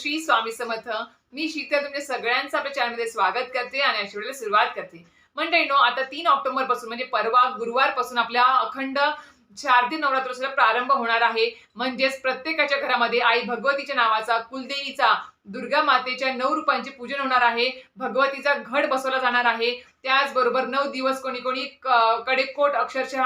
श्री स्वामी समर्थ. मी शीतल तुमच्या सगळ्यांचं आपल्या चॅनलमध्ये स्वागत करते आणि अशा वेळेला सुरुवात करते. मंडळीनो आता तीन ऑक्टोबरपासून म्हणजे परवा गुरुवारपासून आपल्या अखंड शारदी नवरात्रोत्सवाला प्रारंभ होणार आहे. म्हणजेच प्रत्येकाच्या घरामध्ये आई भगवतीच्या नावाचा कुलदेवीचा दुर्गा मातेच्या नऊ रूपांचे पूजन होणार आहे. भगवतीचा घट बसवला जाणार आहे. त्याचबरोबर नऊ दिवस कोणी कोणी क- कडेकोट अक्षरशः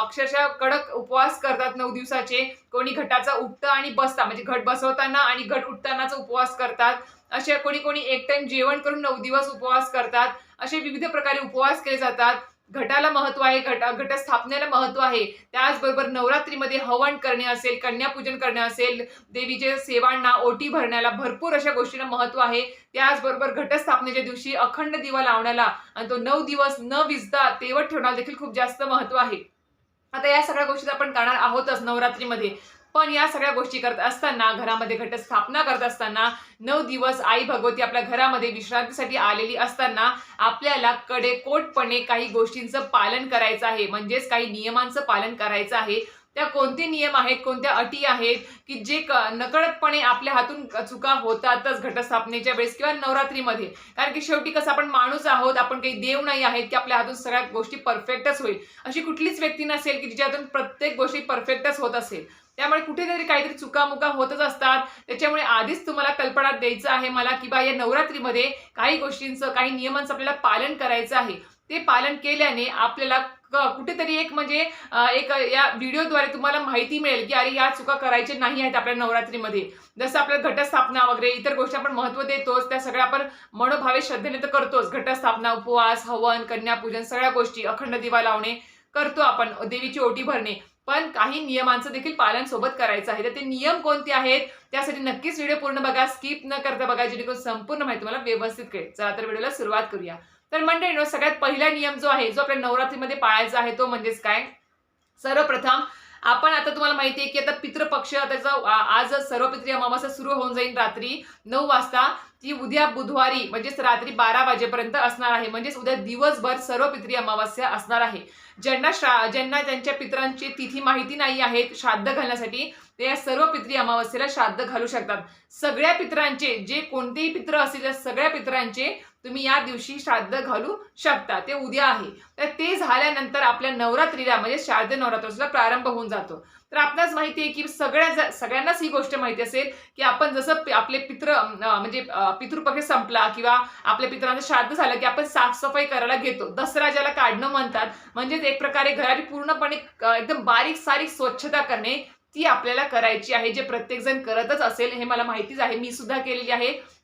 अक्षरशः कडक उपवास करतात नऊ दिवसाचे. कोणी घटाचा उठता आणि बसता म्हणजे घट बसवताना आणि घट उठतानाचा उपवास करतात. असे कोणी कोणी एक टाइम जेवण करून नऊ दिवस उपवास करतात. असे विविध प्रकारे उपवास केले जातात. घटाला महत्त्व आहे घट घटस्थापनेला महत्त्व आहे. त्याचबरोबर नवरात्रीमध्ये हवन करणे असेल कन्यापूजन करणे असेल देवीचे सेवांना ओटी भरण्याला भरपूर अशा गोष्टींना महत्त्व आहे. त्याचबरोबर घटस्थापनेच्या दिवशी अखंड दिवा लावण्याला आणि तो नऊ दिवस न विजता तेवत ठेवण्याला देखील खूप जास्त महत्त्व आहे. आता या सगळ्या गोष्टी आपण करणार आहोतच नवरात्रीमध्ये. पण या सगळ्या गोष्टी करत असताना घरामध्ये घटस्थापना करत असताना नऊ दिवस आई भगवती आपल्या घरामध्ये विश्रांतीसाठी आलेली असताना आपल्याला कडेकोटपणे काही गोष्टींचं पालन करायचं आहे. म्हणजेच काही नियमांचं पालन करायचं आहे. त्या कोणते नियम आहेत कोणत्या अटी आहेत की जे क नकळतपणे आपल्या हातून चुका होतातच घटस्थापनेच्या वेळेस किंवा नवरात्रीमध्ये. कारण की शेवटी कसं आपण माणूस आहोत आपण काही देव नाही आहेत की आपल्या हातून सगळ्या गोष्टी परफेक्टच होईल. अशी कुठलीच व्यक्ती नसेल की जिच्यातून प्रत्येक गोष्टी परफेक्टच होत असेल. त्यामुळे कुठेतरी काहीतरी चुकामुका होतच असतात. त्याच्यामुळे आधीच तुम्हाला कल्पना द्यायचं आहे मला की बा या नवरात्रीमध्ये काही गोष्टींचं काही नियमांचं आपल्याला पालन करायचं आहे. ते पालन केल्याने आपल्याला कुठेतरी एक म्हणजे एक या व्हिडिओद्वारे तुम्हाला माहिती मिळेल की अरे या चुका करायच्या नाही आहेत आपल्या नवरात्रीमध्ये. जसं आपल्या घटस्थापना वगैरे इतर गोष्टी आपण महत्त्व देतोच त्या सगळ्या आपण मनोभावे श्रद्धेने तर करतोच. घटस्थापना उपवास हवन कन्यापूजन सगळ्या गोष्टी अखंड दिवा लावणे करतो आपण देवीची ओटी भरणे. पण काही नियमांचं देखील पालन सोबत करायचं आहे. तर ते नियम कोणते आहेत? त्यासाठी नक्कीच व्हिडिओ पूर्ण बघा. स्किप न करता बघा जेणेकरून संपूर्ण माहिती तुम्हाला व्यवस्थित कळेल. चला तर व्हिडिओला सुरुवात करूया. तर मंडळीनो सगळ्यात पहिला नियम जो आहे जो आपल्या नवरात्रीमध्ये पाळायचा आहे तो म्हणजेच काय? सर्वप्रथम आपण आता तुम्हाला माहिती आहे की आता पितृपक्ष त्याचा आज सर्वपित्री अमावास्या सुरू होऊन जाईल रात्री नऊ वाजता. ती उद्या बुधवारी म्हणजेच रात्री बारा वाजेपर्यंत असणार आहे. म्हणजेच उद्या दिवसभर सर्व पित्री अमावास्या असणार आहे. ज्यांना श्रा ज्यांना त्यांच्या पितरांची तिथी माहिती नाही आहेत श्राद्ध घालण्यासाठी ते या सर्व पित्री अमावस्येला श्राद्ध घालू शकतात. सगळ्या पितरांचे जे कोणतेही पित्र असतील त्या सगळ्या पितरांचे तुम्ही या दिवशी श्राद्ध घालू शकता. ते उद्या आहे. तर ते झाल्यानंतर आपल्या नवरात्रीला म्हणजे श्राद्ध नवरात्रोत्सवाला प्रारंभ होऊन जातो. तर आपणास माहिती आहे की सगळ्या ज- सगळ्यांनाच ही गोष्ट माहिती असेल की आपण जसं आपले पित्र म्हणजे पितृपक्ष संपला किंवा आपल्या पितरांचं श्राद्ध झालं की आपण साफसफाई करायला घेतो. दसरा ज्याला काढणं म्हणतात. म्हणजेच एक प्रकारे घराची पूर्णपणे एकदम बारीक सारीक स्वच्छता करणे ती आपल्याला करायची आहे. जे प्रत्येकजण करतच असेल हे मला माहितीच आहे. मी सुद्धा केलेली आहे.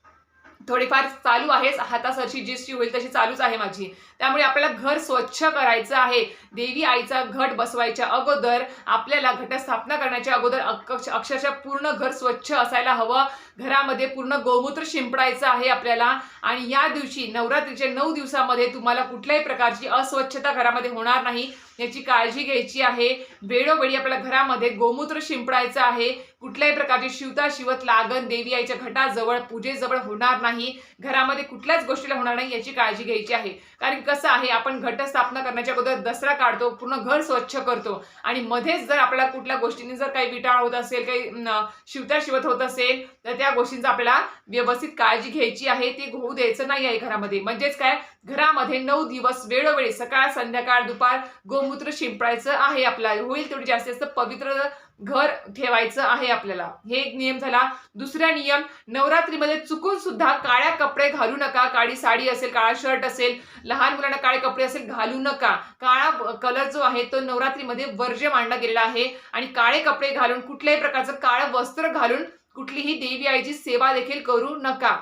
थोडीफार चालू आहेच. हातासरशी जी होईल तशी चालूच आहे माझी. त्यामुळे आपल्याला घर स्वच्छ करायचं आहे. देवी आईचा घट बसवायच्या अगोदर आपल्याला घटस्थापना करण्याच्या अगोदर अक्ष- अक्षरशः पूर्ण घर स्वच्छ असायला हवं. घरामध्ये पूर्ण गोमूत्र शिंपडायचं आहे आपल्याला. आणि या दिवशी नवरात्रीच्या नऊ दिवसामध्ये तुम्हाला कुठल्याही प्रकारची अस्वच्छता घरामध्ये होणार नाही. याची काळजी घ्यायची आहे. वेळोवेळी आपल्या घरामध्ये गोमूत्र शिंपडायचं आहे. कुठल्याही प्रकारची शिवता शिवत लागण देवी आईच्या घटाजवळ पूजेजवळ होणार नाही. घरामध्ये कुठल्याच गोष्टीला होणार नाही याची काळजी घ्यायची आहे. कारण कसं आहे आपण घटस्थापना करण्याच्या अगोदर दसरा काढतो पूर्ण घर स्वच्छ करतो. आणि मध्येच जर आपल्याला कुठल्या गोष्टींनी जर काही विटाळ होत असेल काही शिवत्या शिवता शिवत होत असेल तर त्या गोष्टींचा आपल्याला व्यवस्थित काळजी घ्यायची आहे ते होऊ द्यायचं नाही आहे घरामध्ये. म्हणजेच काय? घरामध्ये नऊ दिवस वेळोवेळी सकाळ संध्याकाळ दुपार गोमूत्र शिंपडायचं आहे आपल्याला. होईल तेवढी जास्तीत जास्त पवित्र घर ठेवायचं आहे आपल्याला. हे एक नियम झाला. दुसरा नियम नवरात्रीमध्ये चुकून सुद्धा काळ्या कपडे घालू नका. काळी साडी असेल काळा शर्ट असेल लहान मुलांना काळे कपडे असेल घालू नका. काळा कलर जो आहे तो नवरात्रीमध्ये वर्ज्य मांडला गेलेला आहे आणि काळे कपडे घालून कुठल्याही प्रकारचं काळं वस्त्र घालून कुठलीही देवी आईची सेवा देखील करू नका.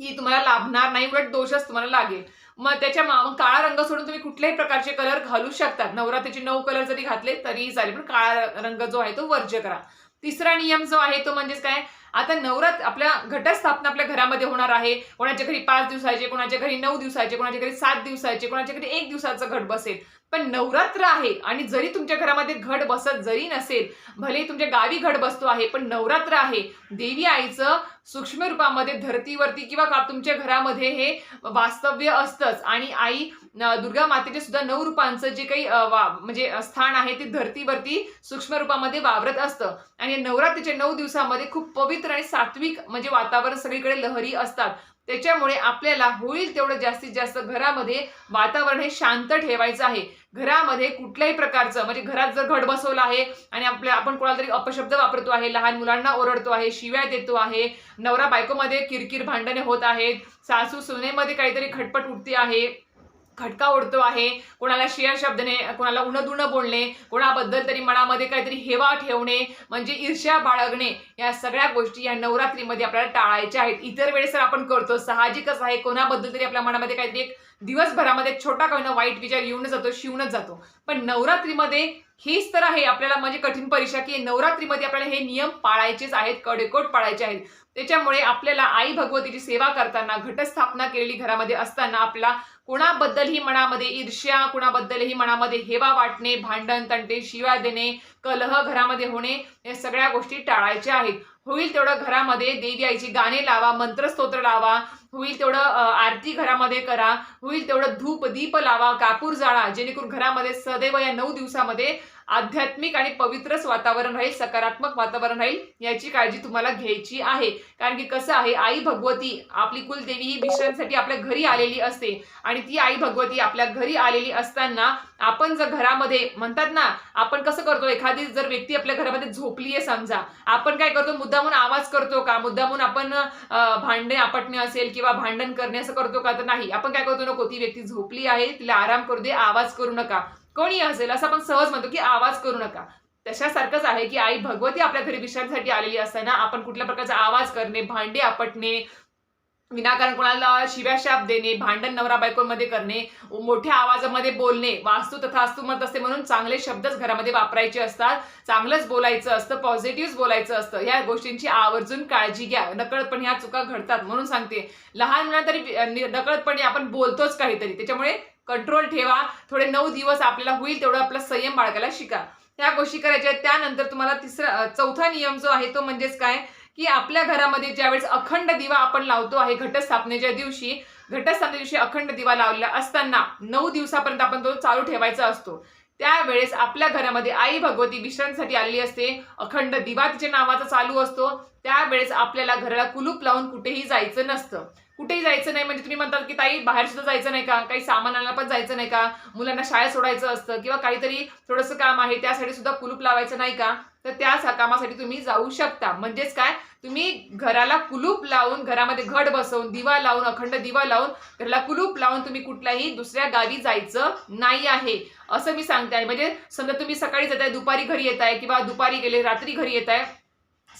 ही तुम्हाला लाभणार नाही उलट दोषच तुम्हाला लागेल. मग त्याच्या मग काळा रंग सोडून तुम्ही कुठल्याही प्रकारचे कलर घालू शकतात. नवरात्रीचे नऊ कलर जरी घातले तरीही चालेल. पण काळा रंग जो आहे तो वर्ज्य करा. तिसरा नियम जो आहे तो म्हणजेच काय? आता नवरात्र आपल्या घटस्थापना आपल्या घरामध्ये होणार आहे. कोणाच्या घरी पाच दिवसाचे कोणाच्या घरी नऊ दिवसाचे कोणाच्या घरी सात दिवसाचे कोणाच्या घरी एक दिवसाचं घट बसेल. पण नवरात्र आहे आणि जरी तुमच्या घरामध्ये घट बसत जरी नसेल भले तुमच्या गावी घट बसतो आहे पण नवरात्र आहे. देवी आईचं सूक्ष्म रूपामध्ये धरतीवरती किंवा का तुमच्या घरामध्ये हे वास्तव्य असतंच. आणि आई दुर्गा मातेचे सुद्धा नऊ रूपांचं जे काही वा- म्हणजे स्थान आहे ते धरतीवरती सूक्ष्म रूपामध्ये वावरत असतं. आणि नवरात्रीच्या नऊ दिवसामध्ये खूप पवित्र पवित्र आणि सात्विक म्हणजे वातावरण सगळीकडे लहरी असतात. त्याच्यामुळे आपल्याला होईल तेवढं जास्तीत जास्त घरामध्ये वातावरण हे शांत ठेवायचं आहे. घरामध्ये कुठल्याही प्रकारचं म्हणजे घरात जर घड बसवलं आहे आणि आपल्या आपण कोणाला तरी अपशब्द वापरतो आहे लहान मुलांना ओरडतो आहे शिव्या देतो आहे नवरा बायकोमध्ये किरकिर भांडणे होत आहेत सासू सुनेमध्ये काहीतरी खटपट उठते आहे खटका उडतो आहे. कोणाला शेअर शब्दने कोणाला उणदुणं बोलणे कोणाबद्दल तरी मनामध्ये काहीतरी हेवा ठेवणे म्हणजे ईर्ष्या बाळगणे या सगळ्या गोष्टी या नवरात्रीमध्ये आपल्याला टाळायच्या आहेत. इतर वेळेस तर आपण करतो. साहजिकच आहे. कोणाबद्दल तरी आपल्या मनामध्ये काहीतरी एक दिवसभरामध्ये छोटा काही वाईट विचार येऊनच जातो शिवूनच जातो. पण नवरात्रीमध्ये हीच तर आहे आपल्याला म्हणजे कठीण परीक्षा की नवरात्रीमध्ये आपल्याला हे नियम पाळायचेच आहेत कडेकोट पाळायचे आहेत. त्याच्यामुळे आपल्याला आई भगवतीची सेवा करताना घटस्थापना केलेली घरामध्ये असताना आपला कोणाबद्दलही मनामध्ये ईर्ष्या कुणाबद्दलही मनामध्ये हेवा वाटणे भांडण तंटे शिव्या देणे कलह घरामध्ये होणे या सगळ्या गोष्टी टाळायच्या आहेत. होईल तेवढं घरामध्ये देवी आईची गाणे लावा मंत्रस्तोत्र लावा होईल तेवढं आरती घरामध्ये करा. होईल तेवढं धूप दीप लावा कापूर जाळा जेणेकरून घरामध्ये सदैव या नऊ दिवसामध्ये आध्यात्मिक आणि पवित्रच वातावरण राहील सकारात्मक वातावरण राहील याची काळजी तुम्हाला घ्यायची आहे. कारण की कसं आहे आई भगवती आपली कुलदेवी ही विश्रांसाठी आपल्या घरी आलेली असते. आणि ती आई भगवती आपल्या घरी आलेली असताना आपण जर घरामध्ये म्हणतात ना आपण कसं करतो एखादी जर व्यक्ती आपल्या घरामध्ये झोपली आहे समजा आपण काय करतो मुद्दामून आवाज करतो का? मुद्दामून आपण भांडे भांडणे आपटणे असेल किंवा भांडण करणे असं करतो का? तर नाही. आपण काय करतो नको ती व्यक्ती झोपली आहे तिला आराम करू दे आवाज करू नका. कोणी असेल असं आपण सहज म्हणतो की आवाज करू नका. तशासारखंच आहे की आई भगवती आपल्या घरी विश्रांतीसाठी आलेली असताना आपण कुठल्या प्रकारचा आवाज करणे भांडे आपटणे विनाकारण कोणाला शिव्या शाप देणे भांडण नवरा बायकोमध्ये करणे मोठ्या आवाजामध्ये बोलणे वास्तू तथा अस्तू मत असते म्हणून चांगले शब्दच घरामध्ये वापरायचे असतात. चांगलंच बोलायचं असतं पॉझिटिव्ह बोलायचं असतं. या गोष्टींची आवर्जून काळजी घ्या. नकळतपणे ह्या चुका घडतात म्हणून सांगते. लहान मुलांना तरी नकळतपणे आपण बोलतोच काहीतरी. त्याच्यामुळे कंट्रोल ठेवा. थोडे नऊ दिवस आपल्याला होईल तेवढं आपला संयम बाळगायला शिका. त्या गोष्टी करायच्या आहेत. त्यानंतर तुम्हाला तिसरा चौथा नियम जो आहे तो म्हणजेच काय? की आपल्या घरामध्ये ज्यावेळेस अखंड दिवा आपण लावतो आहे घटस्थापनेच्या दिवशी घटस्थापने दिवशी अखंड दिवा लावलेला असताना नऊ दिवसापर्यंत आपण तो चालू ठेवायचा असतो. त्यावेळेस आपल्या घरामध्ये आई भगवती विश्रांतीसाठी आलेली असते. अखंड दिवा तिच्या नावाचा चालू असतो. त्यावेळेस आपल्याला घराला कुलूप लावून कुठेही जायचं नसतं. कुठेही जायचं नाही म्हणजे तुम्ही म्हणतात की ताई बाहेर सुद्धा जायचं नाही का? काही सामान आणायला पण जायचं नाही का? मुलांना शाळेत सोडायचं असतं किंवा काहीतरी थोडंसं काम आहे त्यासाठी सुद्धा कुलूप लावायचं नाही का? तर त्या कामासाठी तुम्ही जाऊ शकता. म्हणजेच काय? तुम्ही घराला कुलूप लावून घरामध्ये घड बसवून दिवा लावून अखंड दिवा लावून घराला कुलूप लावून तुम्ही कुठल्याही दुसऱ्या गावी जायचं नाही आहे. असं मी सांगते. आहे म्हणजे समजा तुम्ही सकाळी जाताय दुपारी घरी येत आहे किंवा दुपारी गेले रात्री घरी येत आहे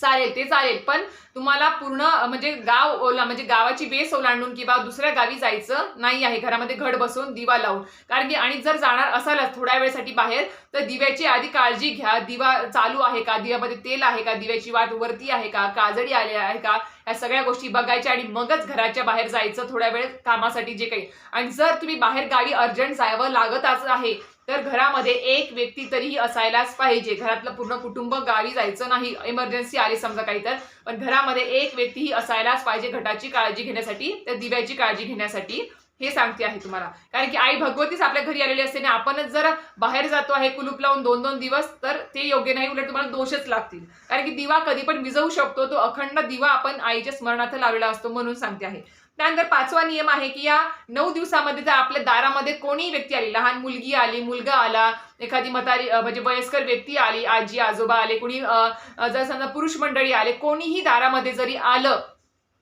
चालेल ते चालेल. पण तुम्हाला पूर्ण म्हणजे गाव ओला म्हणजे गावाची बेस ओलांडून किंवा दुसऱ्या गावी जायचं नाही आहे. घरामध्ये घड बसवून दिवा लावून. कारण की आणि जर जाणार असालच थोड्या वेळसाठी बाहेर तर दिव्याची आधी काळजी घ्या. दिवा चालू आहे का? दिव्यामध्ये तेल आहे का? दिव्याची वाट वरती आहे का? काजळी आली आहे का? या सगळ्या गोष्टी बघायच्या आणि मगच घराच्या बाहेर जायचं थोड्या वेळ कामासाठी जे काही. आणि जर तुम्ही बाहेर गावी अर्जंट जावं लागतच आहे तर घरामध्ये एक व्यक्ती तरीही असायलाच पाहिजे. घरातलं पूर्ण कुटुंब गावी जायचं नाही इमर्जन्सी आली समजा काही तर. पण घरामध्ये एक व्यक्ती ही असायलाच पाहिजे घटाची काळजी घेण्यासाठी त्या दिव्याची काळजी घेण्यासाठी. हे सांगते आहे तुम्हाला. कारण की आई भगवतीच आपल्या घरी आलेली असते आणि आपणच जर बाहेर जातो आहे कुलूप लावून दोन दोन दिवस तर ते योग्य नाही उलट तुम्हाला दोषच लागतील. कारण की दिवा कधी पण विजवू शकतो तो अखंड दिवा आपण आईच्या स्मरणार्थ लावलेला असतो म्हणून सांगते आहे. त्यानंतर पाचवा नियम आहे की या नऊ दिवसामध्ये जर आपल्या दारामध्ये कोणी व्यक्ती आली लहान मुलगी आली मुलगा आला एखादी म्हातारी म्हणजे वयस्कर व्यक्ती आली आजी आजोबा आले कोणी जर समजा पुरुष मंडळी आले कोणीही दारामध्ये जरी आलं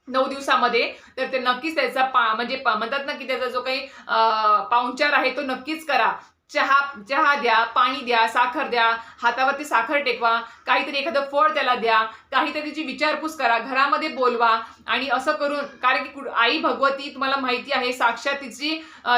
नऊ दिवसामध्ये तर ते नक्कीच त्याचा पा म्हणजे म्हणतात ना की त्याचा जो काही पाहुणचार आहे तो नक्कीच करा. चहा चहा द्या पाणी द्या साखर द्या हातावरती साखर टेकवा काहीतरी एखादं फळ त्याला द्या काहीतरी जी विचारपूस करा घरामध्ये बोलवा आणि असं करून कारण की आई भगवती तुम्हाला माहिती आहे साक्षात तिची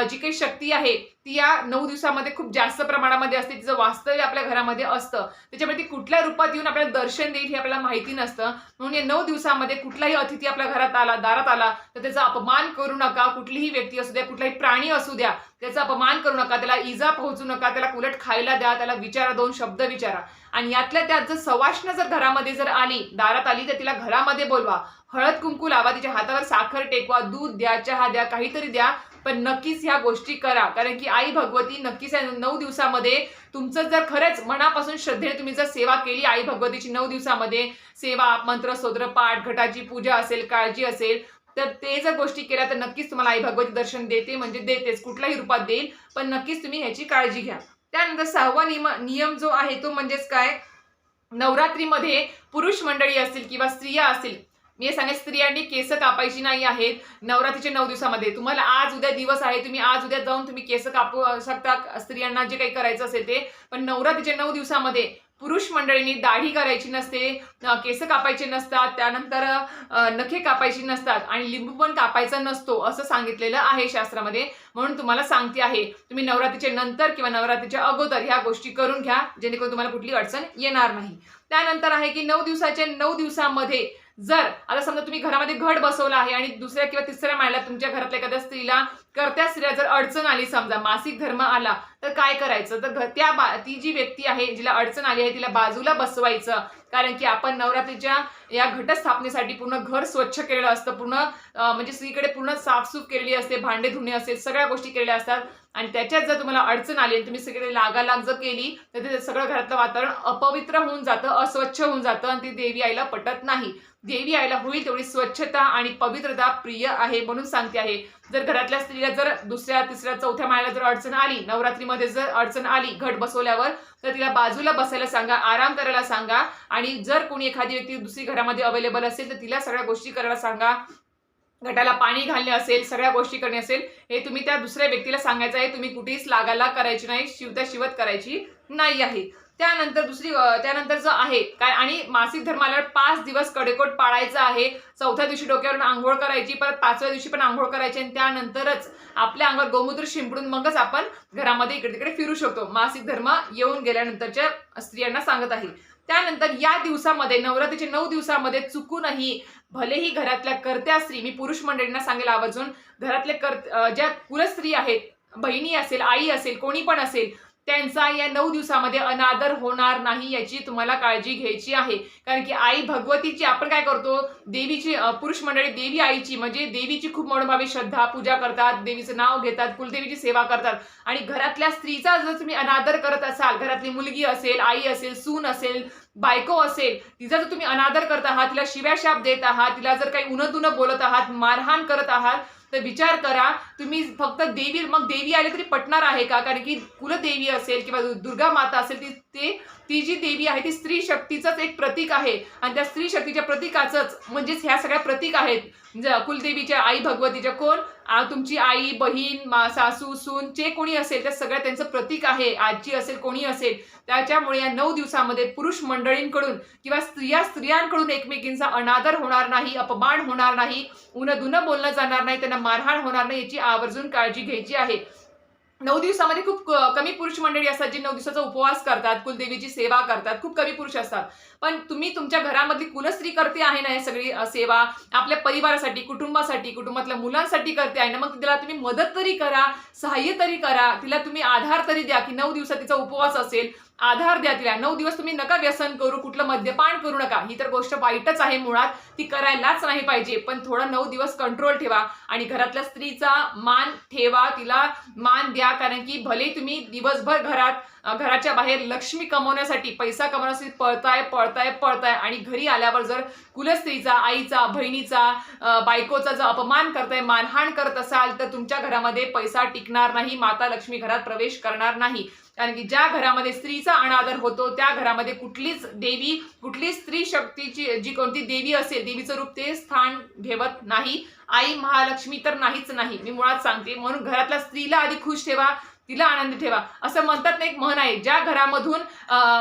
जी काही शक्ती आहे ती या नऊ दिवसामध्ये खूप जास्त प्रमाणामध्ये असते. तिचं वास्तव्य आपल्या घरामध्ये असतं. त्याच्यामुळे ती कुठल्या रूपात येऊन आपल्याला दर्शन देईल हे आपल्याला माहिती नसतं. म्हणून या नऊ दिवसामध्ये कुठलाही अतिथी आपल्या घरात आला दारात आला तर त्याचा अपमान करू नका. कुठलीही व्यक्ती असू द्या कुठलाही प्राणी असू द्या त्याचा अपमान करू नका. त्याला इजा पोहोचू नका. त्याला उलट खायला द्या. त्याला विचारा दोन शब्द विचारा. आणि यातल्या त्यात जर सवाष्ण जर घरामध्ये जर आली दारात आली तर तिला घरामध्ये बोलवा. हळद कुंकू लावा. तिच्या हातावर साखर टेकवा. दूध द्या चहा द्या काहीतरी द्या. पण नक्कीच ह्या गोष्टी करा. कारण की आई भगवती नक्कीच या नऊ दिवसामध्ये तुमचं जर खरंच मनापासून श्रद्धेने तुम्ही जर सेवा केली आई भगवतीची नऊ दिवसामध्ये सेवा मंत्र स्तोत्र पाठ घटाची पूजा असेल काळजी असेल तर ते जर गोष्टी केल्या तर नक्कीच तुम्हाला आई भगवती दर्शन देते म्हणजे देतेच कुठल्याही रूपात देईल पण नक्कीच तुम्ही ह्याची काळजी घ्या. त्यानंतर सहावा नियम नियम जो आहे तो म्हणजेच काय? नवरात्रीमध्ये पुरुष मंडळी असतील किंवा स्त्रिया असतील मी हे स्त्रियांनी केस कापायची नाही आहेत. नवरात्रीच्या नऊ दिवसामध्ये. तुम्हाला आज उद्या दिवस आहे तुम्ही आज उद्या जाऊन तुम्ही केस कापू शकता. स्त्रियांना जे काही करायचं असेल ते. पण नवरात्रीच्या नऊ दिवसामध्ये पुरुष मंडळींनी दाढी करायची नसते केस कापायचे नसतात त्यानंतर नखे कापायची नसतात आणि लिंबू पण कापायचा नसतो असं सांगितलेलं आहे शास्त्रामध्ये. म्हणून तुम्हाला सांगते आहे तुम्ही नवरात्रीच्या नंतर किंवा नवरात्रीच्या अगोदर ह्या गोष्टी करून घ्या जेणेकरून तुम्हाला कुठली अडचण येणार नाही. त्यानंतर आहे की नऊ दिवसाच्या नऊ दिवसामध्ये जर आता समजा तुम्ही घरामध्ये घट बसवलं आहे आणि दुसऱ्या किंवा तिसऱ्या माळ्याला तुमच्या घरातल्या एखाद्या स्त्रीला करत्या स्त्रीला जर अडचण आली समजा मासिक धर्म आला तर काय करायचं? तर त्या बा ती जी व्यक्ती आहे जिला अडचण आली आहे तिला बाजूला बसवायचं. कारण की आपण नवरात्रीच्या या घटस्थापनेसाठी पूर्ण घर स्वच्छ केलेलं असतं पूर्ण म्हणजे स्त्रीकडे पूर्ण साफसूफ केलेली असते भांडे धुणे असेल सगळ्या गोष्टी केलेल्या असतात. आणि त्याच्यात जर तुम्हाला अडचण आली आणि तुम्ही सगळे लागालाग जर केली तर ते सगळं घरातलं वातावरण अपवित्र होऊन जातं अस्वच्छ होऊन जातं आणि ती देवी आईला पटत नाही. देवी आईला होईल तेवढी स्वच्छता आणि पवित्रता प्रिय आहे म्हणून सांगते आहे. जर घरातल्या स्त्रीला जर दुसऱ्या तिसऱ्या चौथ्या माळ्याला जर अडचण आली नवरात्रीमध्ये जर अडचण आली घट बसवल्यावर तर तिला बाजूला बसायला सांगा आराम करायला सांगा आणि जर कोणी एखादी व्यक्ती दुसरी घरामध्ये अवेलेबल असेल तर तिला सगळ्या गोष्टी करायला सांगा. घटाला पाणी घालणे असेल सगळ्या गोष्टी करणे असेल हे तुम्ही त्या दुसऱ्या व्यक्तीला सांगायचं आहे. तुम्ही कुठेच लागाला करायची नाही शिवत्या शिवत करायची नाही आहे. त्यानंतर दुसरी त्यानंतरचं त्यानंतर जो आहे काय आणि मासिक धर्माला पाच दिवस कडेकोट पाळायचा आहे. चौथ्या दिवशी डोक्यावरून आंघोळ करायची परत पाचव्या दिवशी पण आंघोळ करायची आणि त्यानंतरच आपल्या अंगावर गोमूत्र शिंपडून मगच आपण घरामध्ये इकडे तिकडे फिरू शकतो. मासिक धर्म येऊन गेल्यानंतरच्या स्त्रियांना सांगत आहे. त्यानंतर या दिवसामध्ये नवरात्रीच्या नऊ दिवसामध्ये चुकूनही भलेही घरातल्या कर्त्या स्त्री मी पुरुष मंडळींना सांगेल आवर्जून घरातल्या कर ज्या कुलस्त्री आहेत बहिणी असेल आई असेल कोणी पण असेल त्यांचा या नऊ दिवसामध्ये अनादर होणार नाही याची तुम्हाला काळजी घ्यायची आहे. कारण की आई भगवतीची आपण काय करतो देवीची पुरुष मंडळी देवी आईची म्हणजे देवीची खूप मनोभावी श्रद्धा पूजा करतात देवीचं नाव घेतात कुलदेवीची सेवा करतात. आणि घरातल्या स्त्रीचा जर तुम्ही अनादर करत असाल घरातली मुलगी असेल आई असेल सून असेल बायको असेल तिचा जर तुम्ही अनादर करत आहात तिला शिव्याशाप देत आहात तिला जर काही उनतुन बोलत आहात मारहाण करत आहात तर विचार करा तुम्ही फक्त देवी मग देवी आले तरी पटणार आहे का? कारण की कुलदेवी असेल किंवा दुर्गा माता असेल ती ते ती जी देवी आहे ती स्त्री शक्तीचंच एक प्रतीक आहे. आणि त्या स्त्री शक्तीच्या प्रतीकाचंच म्हणजेच ह्या सगळ्या प्रतीक आहेत. ज- कुलदेवीच्या आई भगवतीच्या कोण? तुमची आई बहीण मा सासू सून जे कोणी असेल त्या सगळ्या त्यांचं प्रतीक आहे. आजी असेल कोणी असेल. त्याच्यामुळे या नऊ दिवसामध्ये पुरुष मंडळींकडून किंवा स्त्रिया स्त्रियांकडून एकमेकींचा अनादर होणार नाही अपमान होणार नाही उन बोलणं जाणार नाही त्यांना मारहाण होणार नाही याची आवर्जून काळजी घ्यायची आहे. नऊ दिवसामध्ये खूप क- कमी पुरुष मंडळी असतात जे नऊ दिवसाचा उपवास करतात कुलदेवीची सेवा करतात खूप कमी पुरुष असतात. पण तुम्ही तुमच्या घरामधली कुलस्त्री करते आहे ना हे सगळी सेवा? आपल्या परिवारासाठी कुटुंबासाठी कुटुंबातल्या मुलांसाठी करते आहे ना मग तिला तुम्ही मदत तरी करा सहाय्य तरी करा तिला तुम्ही आधार तरी द्या की नऊ दिवसात तिचा उपवास असेल आधार द्या तिला. नऊ दिवस तुम्ही नका व्यसन करू कुठलं मद्यपान करू नका. ही तर गोष्ट वाईटच आहे मुळात. ती करायलाच नाही पाहिजे. पण थोडा नऊ दिवस कंट्रोल ठेवा आणि घरातल्या स्त्रीचा मान ठेवा. तिला मान द्या. कारण की भले तुम्ही दिवसभर घरात घराच्या बाहेर लक्ष्मी कमवण्यासाठी पैसा कमवण्यासाठी पळताय पळताय पळताय आणि घरी आल्यावर जर कुलस्त्रीचा आईचा बहिणीचा बायकोचा जर अपमान करताय मानहाण करत असाल तर तुमच्या घरामध्ये पैसा टिकणार नाही. माता लक्ष्मी घरात प्रवेश करणार नाही. कारण की ज्या घरामध्ये स्त्रीचा अनादर होतो त्या घरामध्ये कुठलीच देवी कुठलीच स्त्री शक्तीची जी कोणती देवी असेल देवीचं रूप ते स्थान ठेवत नाही. आई महालक्ष्मी तर नाहीच नाही. मी मुळात सांगते म्हणून घरातल्या स्त्रीला आधी खुश ठेवा तिला आनंदी ठेवा. असं म्हणतात ना एक म्हण आहे ज्या घरामधून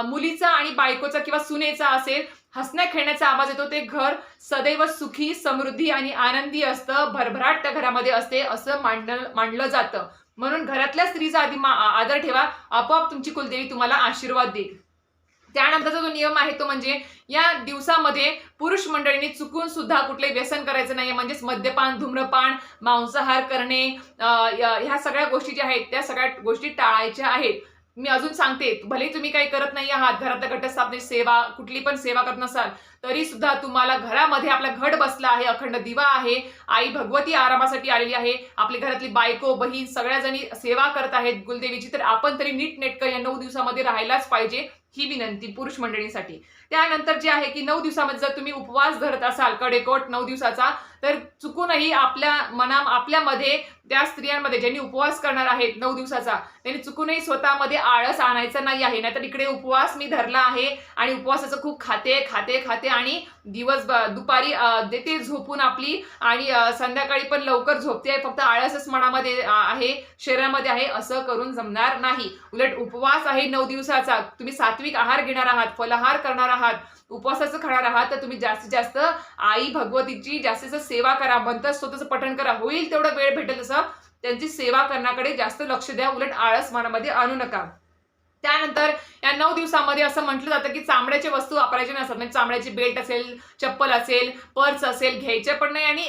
मुलीचा आणि बायकोचा किंवा सुनेचा असेल हसण्या खेळण्याचा आवाज येतो ते घर सदैव सुखी समृद्धी आणि आनंदी असतं भरभराट त्या घरामध्ये असते असं मांडलं मांडलं जातं. म्हणून घरातल्या स्त्रीचा आधी मा- आदर ठेवा. आपोआप तुमची कुलदेवी तुम्हाला आशीर्वाद देईल. त्यानंतरचा जो नियम आहे तो म्हणजे या दिवसामध्ये पुरुष मंडळींनी चुकून सुद्धा कुठले व्यसन करायचं नाही म्हणजेच मद्यपान धूम्रपान मांसाहार करणे ह्या सगळ्या गोष्टी ज्या आहेत त्या सगळ्या गोष्टी टाळायच्या आहेत. मी अजून सांगते भले तुम्ही काही करत नाही आहात घरात घटस्थापने सेवा कुठली पण सेवा करत नसाल तरी सुद्धा तुम्हाला घरामध्ये आपला घट बसला आहे अखंड दिवा आहे आई भगवती आरामासाठी आलेली आहे आपली घरातली बायको बहीण सगळ्या जणी सेवा करत आहेत कुलदेवीची तर आपण तरी नीट नेटकं या नऊ दिवसामध्ये राहायलाच पाहिजे ही विनंती पुरुष मंडळींसाठी. त्यानंतर जे आहे की नऊ दिवसामध्ये जर तुम्ही उपवास धरत असाल कडेकोट नऊ दिवसाचा तर चुकूनही आपल्या मना आपल्यामध्ये त्या स्त्रियांमध्ये ज्यांनी उपवास करणार आहेत नऊ दिवसाचा त्यांनी चुकूनही स्वतःमध्ये आळस आणायचं नाही आहे. नाहीतर इकडे उपवास मी धरला आहे आणि उपवासाचं खूप खाते खाते खाते आणि दिवस दुपारी देते झोपून आपली आणि संध्याकाळी पण लवकर झोपते. फक्त आळसच मनामध्ये आहे शरीरामध्ये आहे असं करून जमणार नाही. उलट उपवास आहे नऊ दिवसाचा. तुम्ही सात्विक आहार घेणार आहात फलहार करणार आहात उपवासाचं खाणार आहात तर तुम्ही जास्तीत जास्त आई भगवतीची जास्तीत जास्त सेवा करा मंत्र स्वतःचं पठण करा. होईल तेवढं वेळ भेटेल तसं. त्यांची सेवा करण्याकडे जास्त लक्ष द्या. उलट आळस मनामध्ये आणू नका. त्यानंतर या नऊ दिवसामध्ये असं म्हटलं जातं की चामड्याच्या वस्तू वापरायचे नसतात. म्हणजे चामड्याची बेल्ट असेल चप्पल असेल पर्स असेल घ्यायचे पण नाही आणि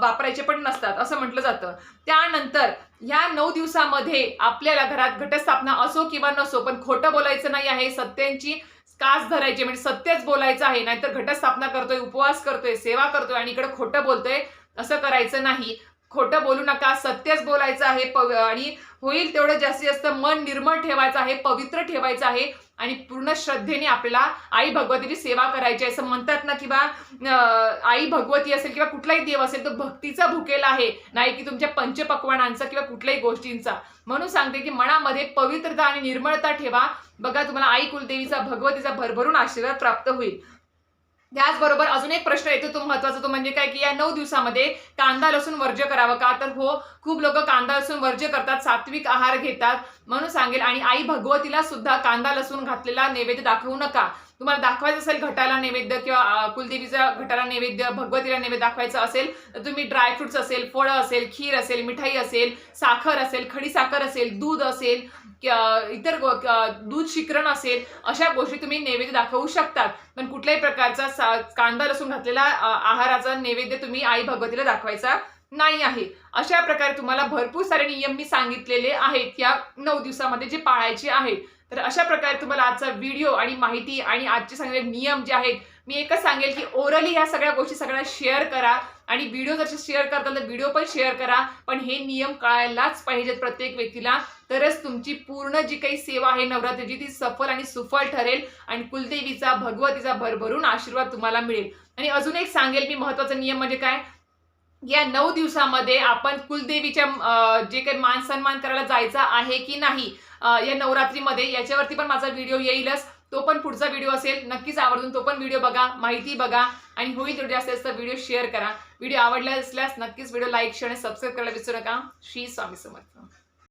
वापरायचे पण नसतात असं म्हटलं जातं. त्यानंतर ह्या नऊ दिवसामध्ये आपल्याला घरात घटस्थापना असो किंवा नसो पण खोटं बोलायचं नाही आहे. सत्यांची कास धरायची म्हणजे सत्यच बोलायचं आहे. नाहीतर घटस्थापना करतोय उपवास करतोय सेवा करतोय आणि इकडे खोटं बोलतोय असं करायचं नाही. खोटं बोलू नका सत्यच बोलायचं आहे पव आणि होईल तेवढं जास्तीत जास्त मन निर्मळ ठेवायचं आहे पवित्र ठेवायचं आहे आणि पूर्ण श्रद्धेने आपल्याला आई भगवतीची सेवा करायची आहे. असं म्हणतात ना किंवा आई भगवती असेल किंवा कुठलाही देव असेल तो भक्तीचा भुकेला आहे. नाही की तुमच्या पंचपक्वानांचा किंवा कुठल्याही गोष्टींचा. म्हणून सांगते की मनामध्ये पवित्रता आणि निर्मळता ठेवा. बघा तुम्हाला आई कुलदेवीचा भगवतीचा भरभरून आशीर्वाद प्राप्त होईल. त्याचबरोबर अजून एक प्रश्न येतो तो महत्त्वाचा तो म्हणजे काय की या नऊ दिवसामध्ये कांदा लसूण वर्ज्य करावं का? तर हो खूप लोक कांदा लसूण वर्ज्य करतात सात्विक आहार घेतात. म्हणून सांगेल आणि आई भगवतीला सुद्धा कांदा लसूण घातलेला नैवेद्य दाखवू नका. तुम्हाला दाखवायचं असेल घटाला नैवेद्य किंवा कुलदेवीचा घटाला नैवेद्य भगवतीला नैवेद्य दाखवायचं असेल तर तुम्ही ड्रायफ्रुट्स असेल फळं असेल खीर असेल मिठाई असेल साखर असेल खडी साखर असेल दूध असेल इतर गो- दूध शिकरण असेल अशा गोष्टी तुम्ही नैवेद्य दाखवू शकतात. पण कुठल्याही प्रकारचा सा- कांदा लसूण घातलेला आहाराचा नैवेद्य तुम्ही आई भगवतीला दाखवायचा नाही आहे. अशा प्रकारे तुम्हाला भरपूर सारे नियम मी सांगितलेले आहेत या नऊ दिवसामध्ये जे पाळायचे आहेत. तर अशा प्रकारे तुम्हाला आजचा व्हिडिओ आणि माहिती आणि आजचे सांगलेले नियम जे आहेत मी एकच सांगेल की ओरली ह्या सगळ्या गोष्टी सगळ्या शेअर करा आणि व्हिडिओ जसे शेअर करताल तर व्हिडिओ पण शेअर करा. पण हे नियम कळायलाच पाहिजेत प्रत्येक व्यक्तीला. तरच तुमची पूर्ण जी काही सेवा आहे नवरात्रीची ती सफल आणि सुफल ठरेल आणि कुलदेवीचा भगवतीचा भरभरून आशीर्वाद तुम्हाला मिळेल. आणि अजून एक सांगेल मी महत्त्वाचा नियम म्हणजे काय? या नऊ दिवसामध्ये आपण कुलदेवीच्या जे काही मान सन्मान करायला जायचा आहे की नाही या नवरात्रीमध्ये. याच्यावरती पण माझा व्हिडिओ येईलच. तो पण पुढचा व्हिडिओ असेल. नक्कीच आवडून तो पण व्हिडिओ बघा माहिती बघा आणि होईल तेवढी जास्त जास्त व्हिडिओ शेअर करा. व्हिडिओ आवडला असल्यास नक्कीच व्हिडिओ लाईक शेअर आणि सबस्क्राईब करायला विसरू नका. श्री स्वामी समर्थ.